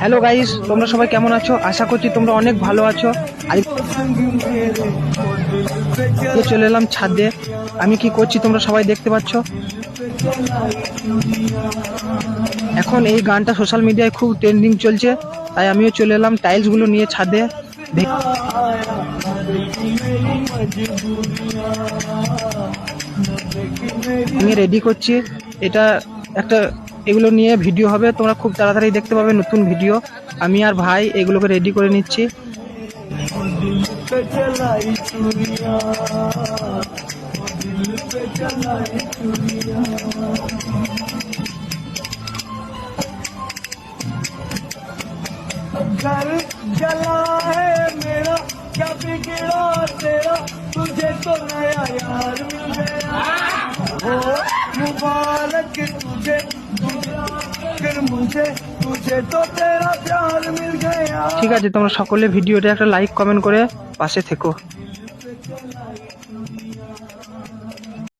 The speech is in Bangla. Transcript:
হ্যালো গাইস তোমরা সবাই কেমন আছো? আশা করছি তোমরা অনেক ভালো আছো। চলে এলাম ছাদে। আমি কি করছি তোমরা সবাই দেখতে পাচ্ছ? এখন এই গানটা সোশ্যাল মিডিয়ায় খুব ট্রেন্ডিং চলছে। তাই আমিও চলে এলাম টাইলসগুলো নিয়ে ছাদে। আমি রেডি করছি। এটা একটা এগুলো নিয়ে ভিডিও হবে তোমরা খুব তাড়াতাড়ি দেখতে পাবে নতুন ভিডিও আমি আর ভাই এগুলোকে রেডি করে নিচ্ছি घर जला है मेरा क्या बिगड़ा तेरा तुझे तो नया यार मिल गया हो मुबारक तुझे फिर मुझे तुझे तो तेरा प्यार मिल गया ঠিক আছে তোমরা সকলে ভিডিওটা একটা লাইক কমেন্ট করে পাশে থেকো